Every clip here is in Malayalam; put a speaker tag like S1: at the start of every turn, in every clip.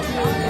S1: Wow.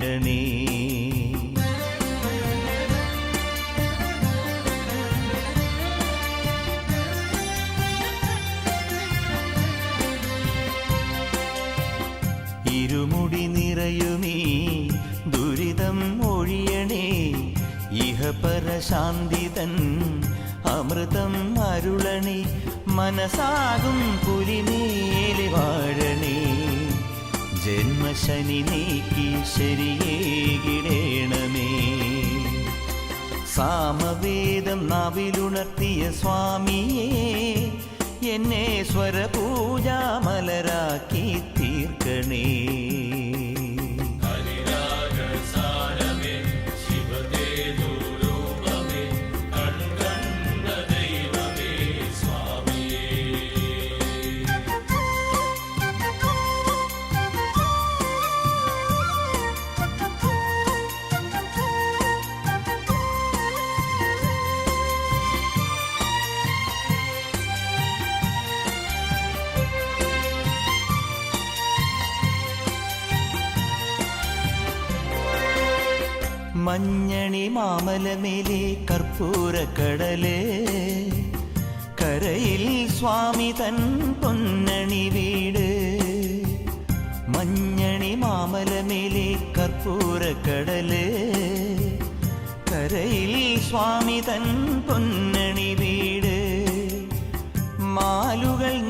S1: തുറന്നീടണേ ഇരുമുടി നിറയുമീ ദുരിതം ഒഴിയണേ. ഇഹപരശാന്തിതൻ അമൃതം അരുളണേ. മനസാകും പുലിമേലി ജന്മശനി നീക്കി ശരിയേകിടേണമേ സാമവേദം നാവിലുണർത്തിയ സ്വാമിയേ എന്നെ സ്വരപൂജാമലരാക്കി തീർക്കണേ. മഞ്ഞണി മാമലമേലെ കടലേ. കരയിൽ സ്വാമി തൻ പൊന്നണി വീട്. മഞ്ഞണി മാമലമേലെ കടലേ. കരയിൽ സ്വാമി തൻ പൊന്നണി വീട്. മാലുകൾ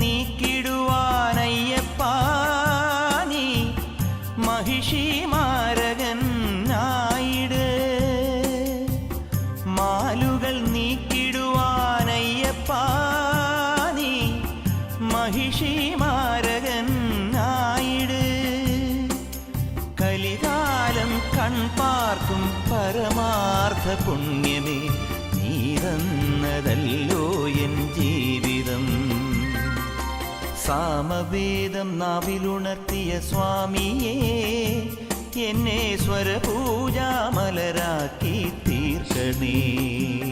S1: പുണ്യമേ നീ തന്നതല്ലോ എൻ ജീവിതം. സാമവേദം നാവിലുണർത്തിയ സ്വാമിയേ എന്നെ സ്വരപൂജാമലരാക്കി തീർക്കണേ.